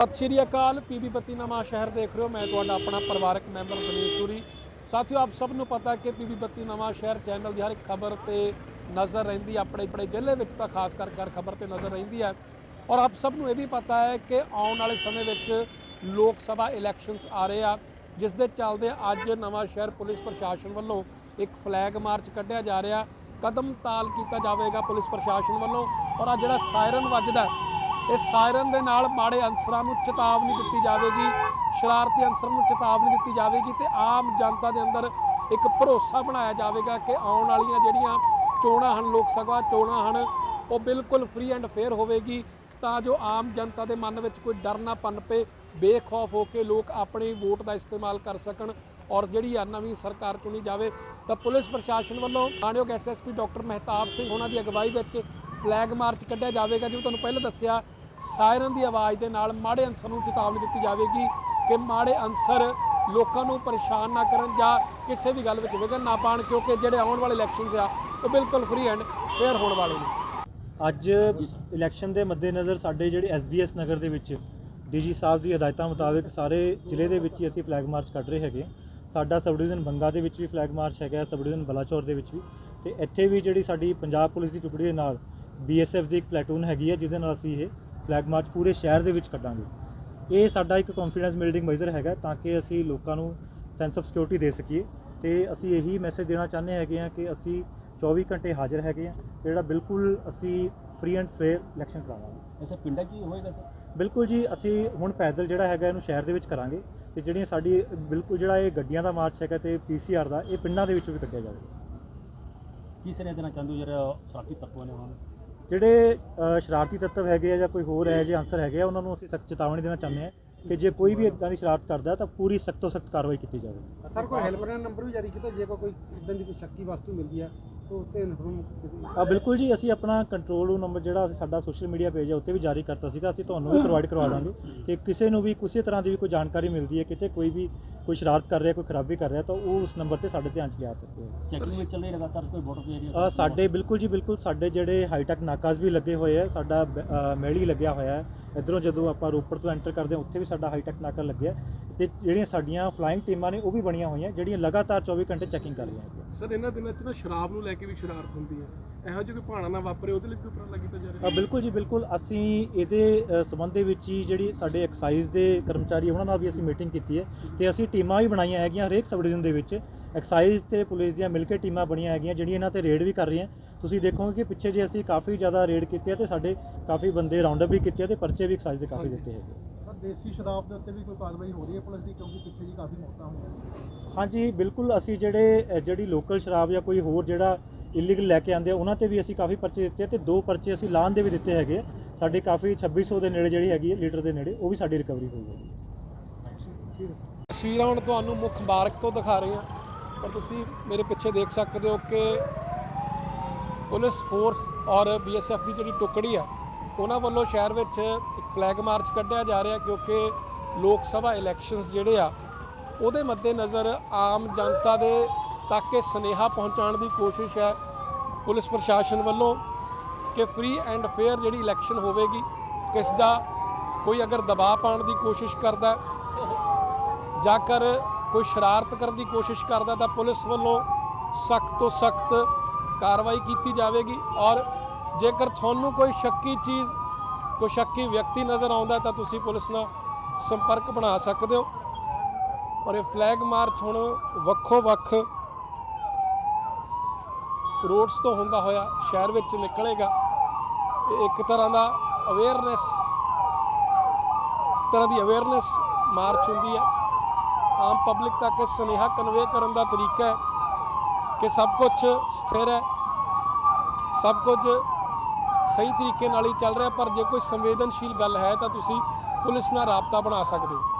ਸਤਿ ਸ਼੍ਰੀ ਅਕਾਲ, ਪੀਬੀ ਬੱਤੀ ਨਵਾਂ ਸ਼ਹਿਰ ਦੇਖ ਰਹੇ ਹੋ। ਮੈਂ ਤੁਹਾਡਾ ਆਪਣਾ ਪਰਿਵਾਰਕ ਮੈਂਬਰ ਬਨੀਸ਼ ਸੂਰੀ। ਸਾਥੀਓ, ਆਪ ਸਭ ਨੂੰ ਪਤਾ ਕਿ ਪੀਬੀ ਬੱਤੀ ਨਵਾਂ ਸ਼ਹਿਰ ਚੈਨਲ ਦੀ ਹਰ ਇੱਕ ਖਬਰ ਤੇ ਨਜ਼ਰ ਰਹਿੰਦੀ ਆਪਣੇ ਆਪਣੇ ਜ਼ਿਲ੍ਹੇ ਵਿੱਚ ਤਾਂ ਖਾਸ ਕਰਕੇ ਹਰ ਖਬਰ ਤੇ ਨਜ਼ਰ ਰਹਿੰਦੀ ਹੈ ਔਰ ਆਪ ਸਭ ਨੂੰ ਇਹ ਵੀ ਪਤਾ ਹੈ ਕਿ ਆਉਣ ਵਾਲੇ ਸਮੇਂ ਵਿੱਚ ਲੋਕ ਸਭਾ ਇਲੈਕਸ਼ਨਸ ਆ ਰਹੇ ਆ, ਜਿਸ ਦੇ ਚੱਲਦੇ ਅੱਜ ਨਵਾਂ ਸ਼ਹਿਰ ਪੁਲਿਸ ਪ੍ਰਸ਼ਾਸਨ ਵੱਲੋਂ ਇੱਕ ਫਲੈਗ ਮਾਰਚ ਕੱਢਿਆ ਜਾ ਰਿਹਾ। ਕਦਮ ਤਾਲ ਕੀਤਾ ਜਾਵੇਗਾ ਪੁਲਿਸ ਪ੍ਰਸ਼ਾਸਨ ਵੱਲੋਂ। ਔਰ ਆ ਜਿਹੜਾ ਸਾਇਰਨ ਵੱਜਦਾ ਇਸ ਸਾਇਰਨ ਦੇ ਨਾਲ ਮਾੜੇ ਅਨਸਰਾਂ ਨੂੰ ਚੇਤਾਵਨੀ ਦਿੱਤੀ ਜਾਵੇਗੀ, ਸ਼ਰਾਰਤੀ ਅਨਸਰਾਂ ਨੂੰ ਚੇਤਾਵਨੀ ਦਿੱਤੀ ਜਾਵੇਗੀ ਤੇ ਆਮ ਜਨਤਾ ਦੇ ਅੰਦਰ ਇੱਕ ਭਰੋਸਾ ਬਣਾਇਆ ਜਾਵੇਗਾ ਕਿ ਆਉਣ ਵਾਲੀਆਂ ਜਿਹੜੀਆਂ ਚੋਣਾਂ ਹਨ, ਲੋਕ ਸਭਾ ਚੋਣਾਂ ਹਨ, ਉਹ ਬਿਲਕੁਲ ਫ੍ਰੀ ਐਂਡ ਫੇਅਰ ਹੋਵੇਗੀ, ਤਾਂ ਜੋ ਆਮ ਜਨਤਾ ਦੇ ਮਨ ਵਿੱਚ ਕੋਈ ਡਰ ਨਾ ਪਨ ਪਏ, ਬੇਖੌਫ ਹੋ ਕੇ ਲੋਕ ਆਪਣੀ ਵੋਟ ਦਾ ਇਸਤੇਮਾਲ ਕਰ ਸਕਣ ਔਰ ਜਿਹੜੀ ਆ ਨਵੀਂ ਸਰਕਾਰ ਚੁਣੀ ਜਾਵੇ, ਤਾਂ ਪੁਲਿਸ ਪ੍ਰਸ਼ਾਸਨ ਵੱਲੋਂ ਮਾਨਯੋਗ ਐਸਐਸਪੀ ਡਾਕਟਰ ਮਹਿਤਾਬ ਸਿੰਘ ਉਹਨਾਂ ਦੀ ਅਗਵਾਈ ਵਿੱਚ ਫਲੈਗ ਮਾਰਚ ਕੱਢਿਆ ਜਾਵੇਗਾ, ਜਿਵੇਂ ਤੁਹਾਨੂੰ ਪਹਿਲਾਂ ਦੱਸਿਆ ਸਾਇਰਨ ਦੀ ਆਵਾਜ਼ ਦੇ ਨਾਲ ਮਾੜੇ ਅਨਸਰ ਨੂੰ ਚੇਤਾਵਨੀ ਦਿੱਤੀ ਜਾਵੇਗੀ ਕਿ ਮਾੜੇ ਅਨਸਰ ਲੋਕਾਂ ਨੂੰ ਪਰੇਸ਼ਾਨ ਨਾ ਕਰਨ ਜਾਂ ਕਿਸੇ ਵੀ ਗੱਲ ਵਿੱਚ ਵਿਘਨ ਨਾ ਪਾਣ ਕਿਉਂਕਿ ਜਿਹੜੇ ਆਉਣ ਵਾਲੇ ਇਲੈਕਸ਼ਨਸ ਆ, ਉਹ ਬਿਲਕੁਲ ਫ੍ਰੀ ਐਂਡ ਫੇਅਰ ਹੋਣ ਵਾਲੇ ਨੇ। ਅੱਜ ਇਲੈਕਸ਼ਨ ਦੇ ਮੱਦੇਨਜ਼ਰ ਸਾਡੇ ਜਿਹੜੇ ਐਸਬੀਐਸ ਨਗਰ ਦੇ ਵਿੱਚ ਡੀਜੀ ਸਾਹਿਬ ਦੀ ਹਦਾਇਤਾਂ ਮੁਤਾਬਕ ਸਾਰੇ ਜ਼ਿਲ੍ਹੇ ਦੇ ਵਿੱਚ ਹੀ ਅਸੀਂ ਫਲੈਗ ਮਾਰਚ ਕੱਢ ਰਹੇ ਹੈਗੇ। ਸਾਡਾ ਸਬ ਡਿਵੀਜ਼ਨ ਬੰਗਾ ਦੇ ਵਿੱਚ ਵੀ ਫਲੈਗ ਮਾਰਚ ਹੈਗਾ ਸਬ ਡਿਵੀਜ਼ਨ ਬਲਾਚੌਰ ਦੇ ਵਿੱਚ ਵੀ। ਤੇ ਇੱਥੇ ਵੀ ਜਿਹੜੀ ਸਾਡੀ ਪੰਜਾਬ ਪੁਲਿਸ ਦੀ ਟੁਕੜੀ ਦੇ ਨਾਲ ਬੀਐਸਐਫ ਦੀ ਇੱਕ ਪਲੈਟੂਨ ਹੈਗੀ ਹੈ, ਜਿਹਦੇ ਨਾਲ ਅਸੀਂ ਇਹ ਫਲੈਗ ਮਾਰਚ ਪੂਰੇ ਸ਼ਹਿਰ ਦੇ ਵਿੱਚ ਕੱਢਾਂਗੇ। ਇਹ ਸਾਡਾ ਇੱਕ ਕੌਨਫੀਡੈਂਸ ਬਿਲਡਿੰਗ ਮੈਜਰ ਹੈਗਾ ਤਾਂ ਕਿ ਅਸੀਂ ਲੋਕਾਂ ਨੂੰ ਸੈਂਸ ਆਫ ਸਿਕਿਉਰਿਟੀ ਦੇ ਸਕੀਏ ਤੇ ਅਸੀਂ ਇਹੀ ਮੈਸੇਜ ਦੇਣਾ ਚਾਹੁੰਦੇ ਹੈਗੇ ਆ ਕਿ ਅਸੀਂ 24 ਘੰਟੇ ਹਾਜ਼ਰ ਹੈਗੇ ਆ ਜਿਹੜਾ ਬਿਲਕੁਲ ਅਸੀਂ ਫ੍ਰੀ ਐਂਡ ਫੇਅਰ ਇਲੈਕਸ਼ਨ ਕਰਾਵਾਂਗੇ। ਐਸਾ ਪਿੰਡਾਂ ਹੀ ਹੋਏਗਾ ਸਰ? ਬਿਲਕੁਲ ਜੀ ਅਸੀਂ ਹੁਣ ਪੈਦਲ ਜਿਹੜਾ ਹੈਗਾ ਇਹਨੂੰ ਸ਼ਹਿਰ ਦੇ ਵਿੱਚ ਕਰਾਂਗੇ ਤੇ ਜਿਹੜੀਆਂ ਸਾਡੀ ਬਿਲਕੁਲ ਜਿਹੜਾ ਇਹ ਗੱਡੀਆਂ ਦਾ ਮਾਰਚ ਹੈਗਾ ਤੇ ਪੀਸੀਆਰ ਦਾ ਇਹ ਪਿੰਡਾਂ ਦੇ ਵਿੱਚੋਂ ਵੀ ਕੱਢਿਆ ਜਾਵੇਗਾ। ਕੀ ਸਨੇਹ ਦੇਣਾ ਚਾਹੁੰਦੇ ਹੋ ਜਿਹੜਾ ਸਾਥੀ ਤੱਤਵਾਂ ਨੇ ਨੂੰ ਜਿਹੜੇ ਸ਼ਰਾਰਤੀ ਤੱਤਵ ਹੈਗੇ ਆ ਜਾਂ ਕੋਈ ਹੋਰ ਹੈ ਜੇ ਆਨਸਰ ਹੈਗੇ ਆ, ਉਹਨਾਂ ਨੂੰ ਅਸੀਂ ਸਖਤ ਚੇਤਾਵਨੀ ਦੇਣਾ ਚਾਹੁੰਦੇ ਹਾਂ ਕਿ ਜੇ ਕੋਈ ਵੀ ਇਦਾਂ ਦੀ ਸ਼ਰਾਰਤ ਕਰਦਾ ਤਾਂ ਪੂਰੀ ਸਖਤ ਤੋਂ ਸਖਤ ਕਾਰਵਾਈ ਕੀਤੀ ਜਾਵੇ। ਸਰ, ਕੋਈ ਹੈਲਪਲਾਈਨ ਨੰਬਰ ਵੀ ਜਾਰੀ ਕੀਤਾ? ਜੇ ਕੋਈ ਕੋਈ ਇਦਾਂ ਦੀ ਕੋਈ ਸ਼ੱਕੀ ਵਸਤੂ ਮਿਲਦੀ ਤਾਂ ਆ ਬਿਲਕੁਲ ਜੀ ਅਸੀਂ ਆਪਣਾ ਕੰਟਰੋਲ ਰੂਮ ਨੰਬਰ ਜਿਹੜਾ ਅਸੀਂ ਸਾਡਾ ਸੋਸ਼ਲ ਮੀਡੀਆ ਪੇਜ ਹੈ ਉੱਤੇ ਵੀ ਜਾਰੀ ਕਰਤਾ ਸੀਗਾ। ਅਸੀਂ ਤੁਹਾਨੂੰ ਵੀ ਪ੍ਰੋਵਾਈਡ ਕਰਵਾ ਦਾਂਗੇ ਕਿ ਕਿਸੇ ਨੂੰ ਵੀ ਕਿਸੇ ਤਰ੍ਹਾਂ ਦੀ ਵੀ ਕੋਈ ਜਾਣਕਾਰੀ ਮਿਲਦੀ ਹੈ ਕਿਤੇ ਕੋਈ ਵੀ ਕੋਈ ਸ਼ਰਾਰਤ ਕਰ ਰਿਹਾ ਕੋਈ ਖਰਾਬੀ ਕਰ ਰਿਹਾ ਤਾਂ ਉਹ ਉਸ ਨੰਬਰ ਤੇ ਸਾਡੇ ਧਿਆਨ 'ਚ ਲਿਆ ਸਕਦੇ ਹੋ ਚੈਕਿੰਗ ਵਿੱਚ ਚੱਲ ਰਹੀ ਲਗਾਤਾਰ ਕੋਈ ਬਾਰਡਰ ਏਰੀਆ ਸਾਡੇ ਬਿਲਕੁਲ ਜੀ ਬਿਲਕੁਲ ਸਾਡੇ ਜਿਹੜੇ ਹਾਈਟੈਕ ਨਾਕਾਜ਼ ਵੀ ਲੱਗੇ ਹੋਏ ਆ ਸਾਡਾ ਮੈਲੀ ਲੱਗਿਆ ਹੋਇਆ ਹੈ। ਇਧਰੋਂ ਜਦੋਂ ਆਪਾਂ ਰੋਪੜ ਤੋਂ ਐਂਟਰ ਕਰਦੇ ਹਾਂ ਉੱਥੇ ਵੀ ਸਾਡਾ ਹਾਈਟੈਕ ਨਾਕਾ ਲੱਗਿਆ ਤੇ ਜਿਹੜੀਆਂ ਸਾਡੀਆਂ ਫਲਾਈਂਗ ਟੀਮਾਂ ਨੇ ਉਹ ਵੀ ਬਣੀਆਂ ਹੋਈਆਂ ਜਿਹੜੀਆਂ ਲਗਾਤਾਰ 24 ਘੰਟੇ ਚੈਕਿੰਗ ਕਰ ਰਹੀਆਂ ਹੈਗੀਆਂ ਸਰ ਇਹਨਾਂ ਦਿਨਾਂ 'ਚ ਨਾ ਸ਼ਰਾਬ ਨੂੰ ਲੈ ਕੇ ਵੀ ਸ਼ਰਾਰਤ ਹੁੰਦੀ ਹੈ। ਇਹੋ ਜਿਹੀ ਕੋਈ ਭਾਣਾ ਨਾ ਵਾਪਰੇ ਉਹਦੇ ਲਈ ਵੀ ਉਪਰਾਲਾ ਕੀਤਾ ਜਾ ਰਿਹਾ ਬਿਲਕੁਲ ਜੀ ਬਿਲਕੁਲ। ਅਸੀਂ ਇਹਦੇ ਸੰਬੰਧ ਦੇ ਵਿੱਚ ਹੀ ਜਿਹੜੀ ਸਾਡੇ ਐਕਸਾਈਜ਼ ਦੇ ਕਰਮਚਾਰੀ ਉਹਨਾਂ ਨਾਲ ਵੀ ਅਸੀਂ ਮੀਟਿੰਗ ਕੀਤੀ ਹੈ ਤੇ ਅਸੀਂ ਟੀਮਾਂ ਵੀ ਬਣਾਈਆਂ ਹੈਗੀਆਂ ਹਰੇਕ ਸਬ ਡਿਵੀਜ਼ਨ ਦੇ ਵਿੱਚ। ਐਕਸਾਈਜ਼ ਤੇ ਪੁਲਿਸ ਦੀਆਂ ਮਿਲ ਕੇ ਟੀਮਾਂ ਬਣੀਆਂ ਹੈਗੀਆਂ ਜਿਹੜੀਆਂ ਇਹਨਾਂ ਤੇ ਰੇਡ ਵੀ ਕਰ ਰਹੀਆਂ। ਤੁਸੀਂ ਦੇਖੋਗੇ ਕਿ ਪਿੱਛੇ ਜੇ ਅਸੀਂ ਕਾਫੀ ਜ਼ਿਆਦਾ ਰੇਡ ਕੀਤੇ ਆ ਤੇ ਸਾਡੇ ਕਾਫੀ ਬੰਦੇ ਰਾਉਂਡ ਅਪ ਵੀ ਕੀਤੇ ਤੇ ਪਰਚੇ ਵੀ ਐਕਸਾਈਜ਼ ਦੇ ਕਾਫੀ ਦਿੱਤੇ ਹੈਗੇ ਦੇਸੀ ਸ਼ਰਾਬ ਦੇ ਉੱਤੇ ਵੀ ਕੋਈ ਕਾਰਵਾਈ ਹੋ ਰਹੀ ਹੈ ਪੁਲਿਸ ਦੀ ਕਿਉਂਕਿ ਪਿੱਛੇ ਜੀ ਕਾਫੀ ਮੌਤਾਂ ਹੋਈਆਂ ਹਾਂਜੀ ਬਿਲਕੁਲ ਅਸੀਂ ਜਿਹੜੇ ਜਿਹੜੀ ਲੋਕਲ ਸ਼ਰਾਬ ਜਾਂ ਕੋਈ ਹੋਰ ਜਿਹੜਾ ਇਲੀਗਲ ਲੈ ਕੇ ਆਉਂਦੇ ਆ ਉਹਨਾਂ ਤੇ ਵੀ ਅਸੀਂ ਕਾਫੀ ਪਰਚੇ ਦਿੱਤੇ ਤੇ ਦੋ ਪਰਚੇ ਅਸੀਂ ਲਾਨ ਦੇ ਵੀ ਦਿੱਤੇ ਹੈਗੇ ਆ। ਸਾਡੇ ਕਾਫੀ 2600 ਦੇ ਨੇੜੇ ਜਿਹੜੀ ਹੈਗੀ ਹੈ ਲੀਟਰ ਦੇ ਨੇੜੇ ਉਹ ਵੀ ਸਾਡੀ ਰਿਕਵਰੀ ਹੋਈ ਹੈ। ਤਸਵੀਰਾਂ ਹੁਣ ਤੁਹਾਨੂੰ ਮੁੱਖ ਮਾਰਗ ਤੋਂ ਦਿਖਾ ਰਹੇ ਹਾਂ। ਪਰ ਤੁਸੀਂ ਮੇਰੇ ਪਿੱਛੇ ਦੇਖ ਸਕਦੇ ਹੋ ਕਿ ਪੁਲਿਸ ਫੋਰਸ ਔਰ ਬੀਐਸਐਫ ਦੀ ਜਿਹੜੀ ਟੁਕੜੀ ਆ ਉਹਨਾਂ ਵੱਲੋਂ ਸ਼ਹਿਰ ਵਿੱਚ ਫਲੈਗ ਮਾਰਚ ਕੱਢਿਆ ਜਾ ਰਿਹਾ ਕਿਉਂਕਿ ਲੋਕ ਸਭਾ ਇਲੈਕਸ਼ਨਸ ਜਿਹੜੇ ਆ, ਉਹਦੇ ਮੱਦੇਨਜ਼ਰ ਆਮ ਜਨਤਾ ਦੇ ਤੱਕ ਇਹ ਸੁਨੇਹਾ ਪਹੁੰਚਾਉਣ ਦੀ ਕੋਸ਼ਿਸ਼ ਹੈ ਪੁਲਿਸ ਪ੍ਰਸ਼ਾਸਨ ਵੱਲੋਂ ਕਿ ਫ੍ਰੀ ਐਂਡ ਫੇਅਰ ਜਿਹੜੀ ਇਲੈਕਸ਼ਨ ਹੋਵੇਗੀ ਕਿਸ ਦਾ ਕੋਈ ਅਗਰ ਦਬਾਅ ਪਾਉਣ ਦੀ ਕੋਸ਼ਿਸ਼ ਕਰਦਾ ਜਾਂ ਜਾ ਕਰ ਕੋਈ ਸ਼ਰਾਰਤ ਕਰਨ ਦੀ ਕੋਸ਼ਿਸ਼ ਕਰਦਾ ਤਾਂ ਪੁਲਿਸ ਵੱਲੋਂ ਸਖਤ ਤੋਂ ਸਖਤ ਕਾਰਵਾਈ ਕੀਤੀ ਜਾਵੇਗੀ ਔਰ ਜੇਕਰ ਤੁਹਾਨੂੰ ਕੋਈ ਸ਼ੱਕੀ ਚੀਜ਼ ਕੋਈ ਸ਼ੱਕੀ ਵਿਅਕਤੀ ਨਜ਼ਰ ਆਉਂਦਾ ਤਾਂ ਤੁਸੀਂ ਪੁਲਿਸ ਨਾਲ ਸੰਪਰਕ ਬਣਾ ਸਕਦੇ ਹੋ। ਔਰ ਇਹ ਫਲੈਗ ਮਾਰਚ ਹੁਣ ਵੱਖੋ ਵੱਖ ਰੋਡਸ ਤੋਂ ਹੁੰਦਾ ਹੋਇਆ ਸ਼ਹਿਰ ਵਿੱਚ ਨਿਕਲੇਗਾ। ਇਹ ਇੱਕ ਤਰ੍ਹਾਂ ਦਾ ਅਵੇਅਰਨੈਸ ਇੱਕ ਤਰ੍ਹਾਂ ਦੀ ਅਵੇਅਰਨੈਸ ਮਾਰਚ ਹੁੰਦੀ ਹੈ। ਆਮ ਪਬਲਿਕ ਤੱਕ ਸੁਨੇਹਾ ਕਨਵੇ ਕਰਨ ਦਾ ਤਰੀਕਾ ਹੈ ਕਿ ਸਭ ਕੁਝ ਸਥਿਰ ਹੈ। ਸਭ ਕੁਝ ਸਹੀ ਤਰੀਕੇ ਨਾਲ ਹੀ ਚੱਲ ਰਿਹਾ, ਪਰ ਜੇ ਕੋਈ ਸੰਵੇਦਨਸ਼ੀਲ ਗੱਲ ਹੈ ਤਾਂ ਤੁਸੀਂ ਪੁਲਿਸ ਨਾਲ ਰਾਬਤਾ ਬਣਾ ਸਕਦੇ ਹੋ।